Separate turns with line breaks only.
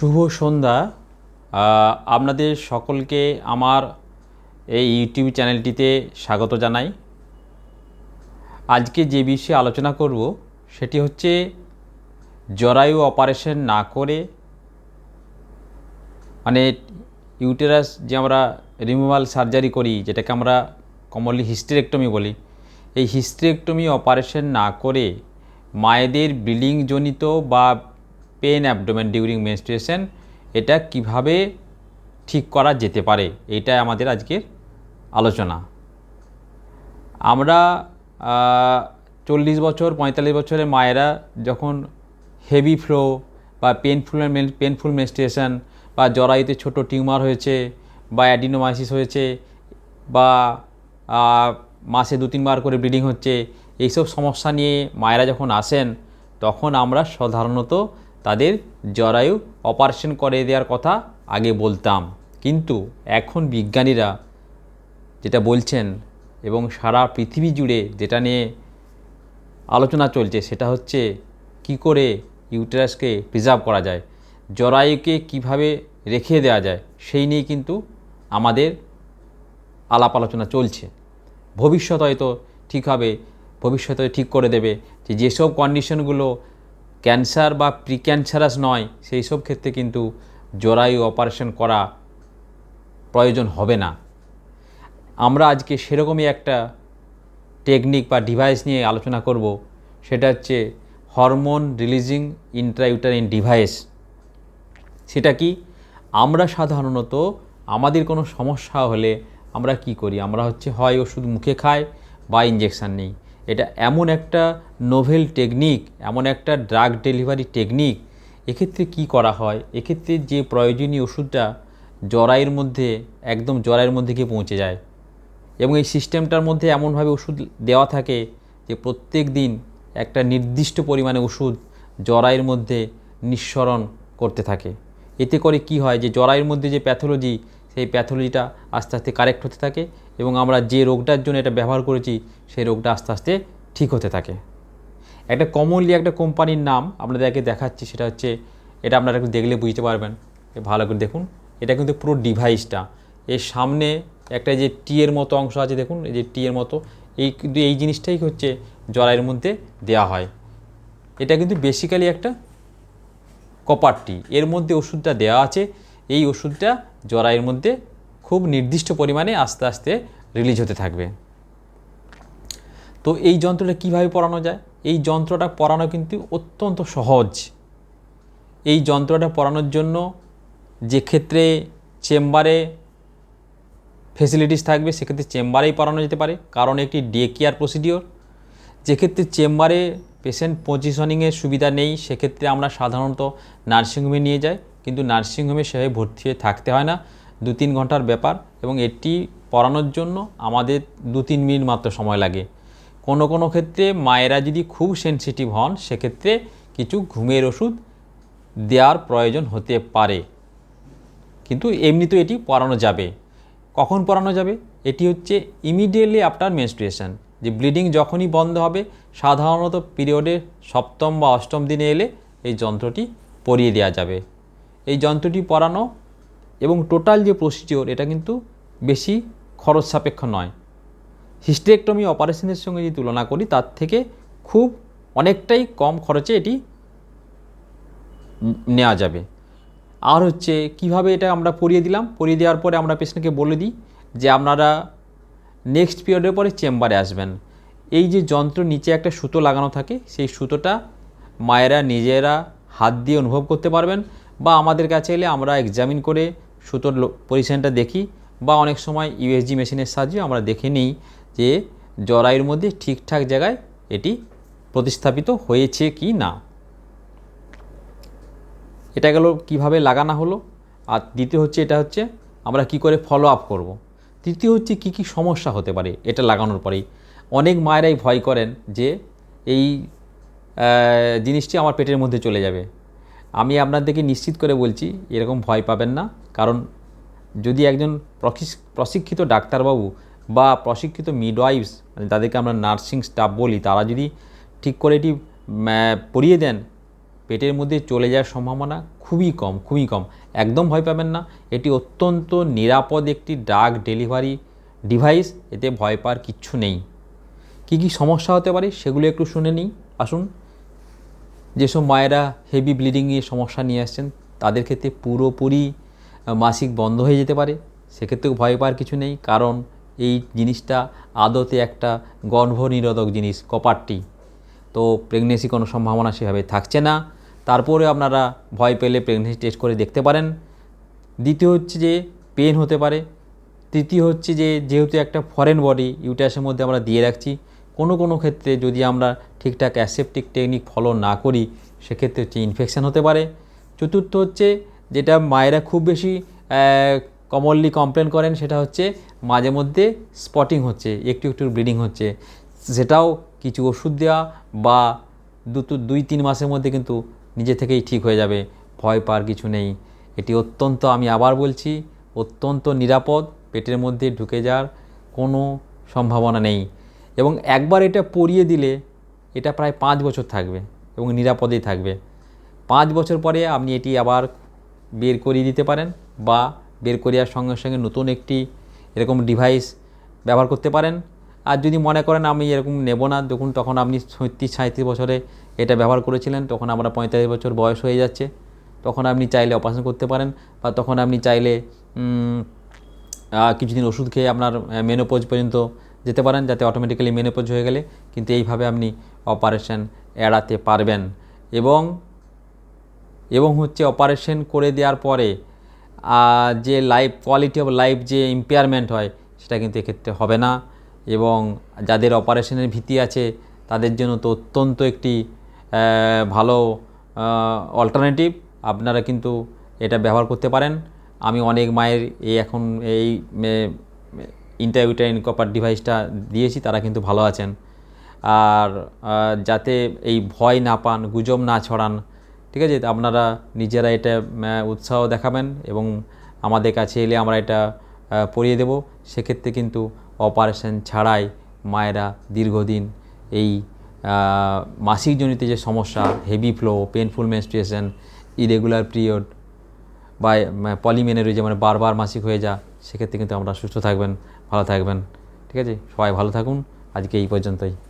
শুভ সন্ধ্যা। আপনাদের সকলকে আমার এই ইউটিউব চ্যানেলটিতে স্বাগত জানাই। আজকে যে বিষয়ে আলোচনা করব, সেটি হচ্ছে জরায়ু অপারেশন না করে মানে ইউটেরাস যে আমরা রিমুভাল সার্জারি করি, যেটাকে আমরা কমনলি হিস্টেরেক্টমি বলি, এই হিস্টেরেক্টমি অপারেশন না করে মায়েদের ব্লিডিংজনিত বা পেন অ্যাবডোমেন ডিউরিং মেনস্ট্রুয়েশন এটা কীভাবে ঠিক করা যেতে পারে? এইটাই আমাদের আজকের আলোচনা। আমরা চল্লিশ বছর, পঁয়তাল্লিশ বছরের মায়েরা যখন হেভি ফ্লো বা পেনফুল পেনফুল মেনস্ট্রুয়েশন বা জরায়ুতে ছোট টিউমার হয়েছে বা অ্যাডিনোমাইসিস হয়েছে বা মাসে দু, তিনবার করে ব্লিডিং হচ্ছে, এইসব সমস্যা নিয়ে মায়েরা যখন আসেন, তখন আমরা সাধারণত তাদের জরায়ু অপারেশন করে দেওয়ার কথা আগে বলতাম। কিন্তু এখন বিজ্ঞানীরা যেটা বলছেন এবং সারা পৃথিবী জুড়ে যেটা নিয়ে আলোচনা চলছে সেটা হচ্ছে কি করে ইউটেরাসকে প্রিজার্ভ করা যায়, জরায়ুকে কীভাবে রেখে দেওয়া যায়, সেই নিয়ে কিন্তু আমাদের আলাপ আলোচনা চলছে। ভবিষ্যৎ হয়তো ঠিক হবে ভবিষ্যতে ঠিক করে দেবে যে যেসব কন্ডিশনগুলো ক্যান্সার বা প্রিক্যান্সারাস নয়, সেই সব ক্ষেত্রে কিন্তু জরায়ু অপারেশন করা প্রয়োজন হবে না। আমরা আজকে সেরকমই একটা টেকনিক বা ডিভাইস নিয়ে আলোচনা করব, সেটা হচ্ছে হরমোন রিলিজিং ইন্ট্রাইউটারিন ডিভাইস সেটা কি? আমরা সাধারণত আমাদের কোনো সমস্যা হলে আমরা কি করি? আমরা হচ্ছে হয় ওষুধ মুখে খাই বা ইঞ্জেকশান নিই। এটা এমন একটা নোভেল টেকনিক এমন একটা ড্রাগ ডেলিভারি টেকনিক এক্ষেত্রে কি করা হয়? এক্ষেত্রে যে প্রয়োজনীয় ওষুধটা জরায়ের মধ্যে, একদম জরায়ের মধ্যে গিয়ে পৌঁছে যায় এবং এই সিস্টেমটার মধ্যে এমনভাবে ওষুধ দেওয়া থাকে যে প্রত্যেক দিন একটা নির্দিষ্ট পরিমাণে ওষুধ জরায়ের মধ্যে নিঃসরণ করতে থাকে। এতে করে কি হয় যে জরায়ের মধ্যে যে প্যাথোলজি সেই প্যাথোলজিটা আস্তে আস্তে কারেক্ট হতে থাকে এবং আমরা যে রোগটার জন্য এটা ব্যবহার করেছি, সেই রোগটা আস্তে আস্তে ঠিক হতে থাকে। একটা কমনলি একটা কোম্পানির নাম আপনাদেরকে দেখাচ্ছি, সেটা হচ্ছে, এটা আপনারা একটু দেখলে বুঝতে পারবেন। ভালো করে দেখুন, এটা কিন্তু পুরো ডিভাইসটা এর সামনে একটা যে টি এর মতো অংশ আছে, দেখুন, এই যে টি এর মতো, এই কিন্তু এই জিনিসটাই হচ্ছে জরায়ের মধ্যে দেওয়া হয়। এটা কিন্তু বেসিক্যালি একটা কপার টি এর মধ্যে ওষুধটা দেওয়া আছে, এই ওষুধটা জরায়ের মধ্যে খুব নির্দিষ্ট পরিমাণে আস্তে আস্তে রিলিজ হতে থাকবে। তো এই যন্ত্রটা কীভাবে পড়ানো যায়? এই যন্ত্রটা পড়ানো কিন্তু অত্যন্ত সহজ। এই যন্ত্রটা পড়ানোর জন্য যে ক্ষেত্রে চেম্বারে ফেসিলিটিস থাকবে সেক্ষেত্রে চেম্বারেই পড়ানো যেতে পারে। কারণ একটি ডে কেয়ার প্রসিডিওর যেক্ষেত্রে চেম্বারে পেশেন্ট পজিশনিংয়ের সুবিধা নেই সেক্ষেত্রে আমরা সাধারণত নার্সিংহোমে নিয়ে যাই। কিন্তু নার্সিংহোমে সেভাবে ভর্তি হয়ে থাকতে হয় না। দু তিন ঘণ্টার ব্যাপার এবং এটি পড়ানোর জন্য আমাদের দু তিন মিনিট মাত্র সময় লাগে। কোনো কোনো ক্ষেত্রে মায়েরা যদি খুব সেনসিটিভ হন, সেক্ষেত্রে কিছু ঘুমের ওষুধ দেওয়ার প্রয়োজন হতে পারে। কিন্তু এমনিতেও এটি পড়ানো যাবে। কখন পড়ানো যাবে? এটি হচ্ছে ইমিডিয়েটলি আফটার মেনস্ট্রুয়েশন যে ব্লিডিং যখনই বন্ধ হবে, সাধারণত পিরিয়ডের সপ্তম বা অষ্টম দিনে এলে এই যন্ত্রটি পরিয়ে দেওয়া যাবে। এই যন্ত্রটি পরানো এবং টোটাল যে প্রসিডিওর এটা কিন্তু বেশি খরচ সাপেক্ষ নয়। হিস্টেরেক্টমি অপারেশনের সঙ্গে যদি তুলনা করি, তার থেকে খুব অনেকটাই কম খরচে এটি নেওয়া যাবে। আর হচ্ছে, কীভাবে এটা আমরা পরিয়ে দিলাম? পরিয়ে দেওয়ার পরে আমরা পেশেন্টকে বলে দিই যে, আপনারা নেক্সট পিরিয়ডের পরে চেম্বারে আসবেন। এই যে যন্ত্র নিচে একটা সুতো লাগানো থাকে, সেই সুতোটা মায়েরা নিজেরা হাত দিয়ে অনুভব করতে পারবেন বা আমাদের কাছে এলে আমরা এক্সামিন করে সুতোর পজিশনটা দেখি বা অনেক সময় ইউএসজি মেশিনের সাহায্যে আমরা দেখে নিই যে জরায়ুর মধ্যে ঠিকঠাক জায়গায় এটি প্রতিস্থাপিত হয়েছে কি না। এটা গেল কীভাবে লাগানো হলো আর দ্বিতীয় হচ্ছে এটা হচ্ছে আমরা কি করে ফলো আপ করব। তৃতীয় হচ্ছে কি কি সমস্যা হতে পারে এটা লাগানোর পরেই। অনেক মায়েরাই ভয় করেন যে এই জিনিসটি আমার পেটের মধ্যে চলে যাবে। আমি আপনাদেরকে নিশ্চিত করে বলছি, এরকম ভয় পাবেন না। কারণ যদি একজন প্রশিক্ষিত ডাক্তারবাবু বা প্রশিক্ষিত মিডওয়াইফস মানে তাদেরকে আমরা নার্সিং স্টাফ বলি, তারা যদি ঠিক করে এটি পরিয়ে দেন, পেটের মধ্যে চলে যাওয়ার সম্ভাবনা খুবই কম খুবই কম। একদম ভয় পাবেন না। এটি অত্যন্ত নিরাপদ একটি ড্রাগ ডেলিভারি ডিভাইস এতে ভয় পাওয়ার কিচ্ছু নেই। কী কী সমস্যা হতে পারে সেগুলো একটু শুনে নিই। আসুন। যেসব মায়েরা হেভি ব্লিডিংয়ের সমস্যা নিয়ে আসছেন, তাদের ক্ষেত্রে পুরোপুরি মাসিক বন্ধ হয়ে যেতে পারে। সেক্ষেত্রেও ভয় পাওয়ার কিছু নেই, কারণ এই জিনিসটা আদতে একটা গর্ভনিরোধক জিনিস কপারটি তো প্রেগনেন্সি কোনো সম্ভাবনা সেভাবে থাকছে না। তারপরে আপনারা ভয় পেলে প্রেগনেন্সি টেস্ট করে দেখতে পারেন। দ্বিতীয় হচ্ছে যে পেন হতে পারে। তৃতীয় হচ্ছে যে, যেহেতু একটা ফরেন বডি ইউটাসের মধ্যে আমরা দিয়ে রাখছি, কোনো কোনো ক্ষেত্রে যদি আমরা ঠিকঠাক অ্যাসেপটিক টেকনিক ফলো না করি, সেক্ষেত্রে হচ্ছে ইনফেকশান হতে পারে। চতুর্থ হচ্ছে যেটা মায়েরা খুব বেশি কমনলি কমপ্লেন করেন সেটা হচ্ছে মাঝে মধ্যে স্পটিং হচ্ছে, একটু একটু ব্লিডিং হচ্ছে। সেটাও কিছু ওষুধ দেওয়া বা দুটো দুই তিন মাসের মধ্যে কিন্তু নিজে থেকেই ঠিক হয়ে যাবে, ভয় পাওয়ার কিছু নেই। এটি অত্যন্ত আমি আবার বলছি, অত্যন্ত নিরাপদ, পেটের মধ্যে ঢুকে যাওয়ার কোনো সম্ভাবনা নেই। এবং একবার এটা পরিয়ে দিলে এটা প্রায় পাঁচ বছর থাকবে এবং নিরাপদেই থাকবে। পাঁচ বছর পরে আপনি এটি আবার বের করিয়ে দিতে পারেন বা বের করিয়ার সঙ্গে সঙ্গে নতুন একটি এরকম ডিভাইস ব্যবহার করতে পারেন। আর যদি মনে করেন আমি এরকম নেব না, দেখুন তখন আপনি ছত্রিশ সাঁত্রিশ বছরে এটা ব্যবহার করেছিলেন, তখন আমরা পঁয়তাল্লিশ বছর বয়স হয়ে যাচ্ছে। তখন আপনি চাইলে অপারেশন করতে পারেন বা তখন আপনি চাইলে কিছুদিন ওষুধ খেয়ে আপনার মেনোপোজ পর্যন্ত যেতে পারেন, যাতে অটোমেটিক্যালি মেনোপোজ হয়ে গেলে। কিন্তু এইভাবে আপনি অপারেশন এড়াতে পারবেন। এবং এবং হচ্ছে অপারেশন করে দেওয়ার পরে যে লাইফ কোয়ালিটি অফ লাইফ যে ইম্পেয়ারমেন্ট হয়, সেটা কিন্তু এক্ষেত্রে হবে না। এবং যাদের অপারেশনের ভীতি আছে, তাদের জন্য তো অত্যন্ত একটি ভালো অল্টারনেটিভ আপনারা কিন্তু এটা ব্যবহার করতে পারেন। আমি অনেক মায়ের এই এখন এই ইন্টারভিউটার ইনকপার ডিভাইসটা দিয়েছি, তারা কিন্তু ভালো আছেন। আর যাতে এই ভয় না পান গুজব না ছড়ান ঠিক আছে? আপনারা নিজেরা এটা উৎসাহ দেখাবেন এবং আমাদের কাছে এলে আমরা এটা পরিয়ে দেব। সেক্ষেত্রে কিন্তু অপারেশন ছাড়াই মায়েরা দীর্ঘদিন এই আহ, মাসিকজনিত যে সমস্যা heavy flow painful menstruation irregular period বা পলিমেনেরই মানে বারবার মাসিক হয়ে যা সেক্ষেত্রে কিন্তু আমরা সুস্থ থাকবেন ভালো থাকবেন ঠিক আছে? সবাই ভালো থাকুন। আজকে এই পর্যন্তই।